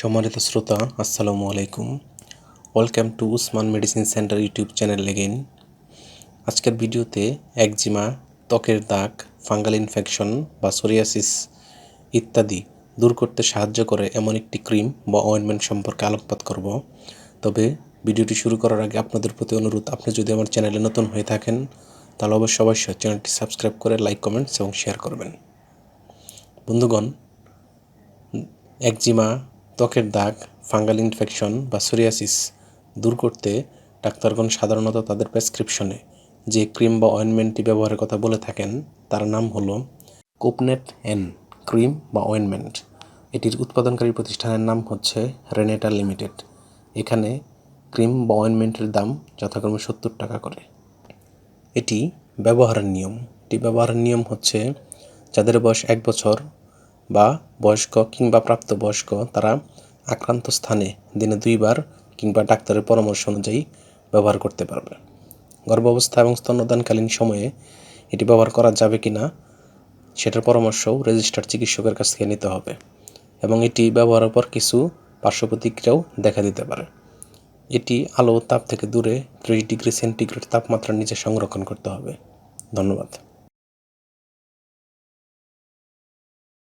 সম্মানিত শ্রোতা, আসসালামু আলাইকুম। Welcome to Usman medicine centre YouTube channel again আজকের ভিডিওতে একজিমা, ত্বকের দাগ, ফাঙ্গাল ইনফেকশন বা সোরিয়াসিস ইত্যাদি দূর করতে সাহায্য করে এমন একটি ক্রিম বা অয়েনমেন্ট সম্পর্কে আলোকপাত করব। তবে ভিডিওটি শুরু করার আগে আপনাদের প্রতি অনুরোধ, আপনি যদি আমার চ্যানেলে নতুন হয়ে থাকেন, তাহলে অবশ্যই অবশ্যই চ্যানেলটি সাবস্ক্রাইব করে লাইক, কমেন্টস এবং শেয়ার করবেন। বন্ধুগণ, একজিমা ত্বকের দাগ, ফাঙ্গাল ইনফেকশন বা সোরিয়াসিস দূর করতে ডাক্তারগণ সাধারণত তাদের প্রেসক্রিপশনে যে ক্রিম বা অয়েনমেন্টটি ব্যবহারের কথা বলে থাকেন, তার নাম হলো কোপনেট এন ক্রিম বা অয়েনমেন্ট। এটির উৎপাদনকারী প্রতিষ্ঠানের নাম হচ্ছে রেনেটা লিমিটেড। এখানে ক্রিম বা অয়েনমেন্টের দাম যথাক্রমে সত্তর টাকা করে। এটি ব্যবহারের নিয়ম। এটি ব্যবহারের নিয়ম হচ্ছে যাদের বয়স এক বছর বা বয়স্ক কিংবা প্রাপ্তবয়স্ক, তারা আক্রান্ত স্থানে দিনে দুইবার কিংবা ডাক্তারের পরামর্শ অনুযায়ী ব্যবহার করতে পারবে। গর্ভাবস্থা এবং স্তন্যদানকালীন সময়ে এটি ব্যবহার করা যাবে কি না সেটার পরামর্শও রেজিস্টার্ড চিকিৎসকের কাছ থেকে নিতে হবে এবং এটি ব্যবহারের পর কিছু পার্শ্ব প্রতিক্রিয়াও দেখা দিতে পারে। এটি আলো তাপ থেকে দূরে ত্রিশ ডিগ্রি সেন্টিগ্রেড তাপমাত্রার নিচে সংরক্ষণ করতে হবে। ধন্যবাদ।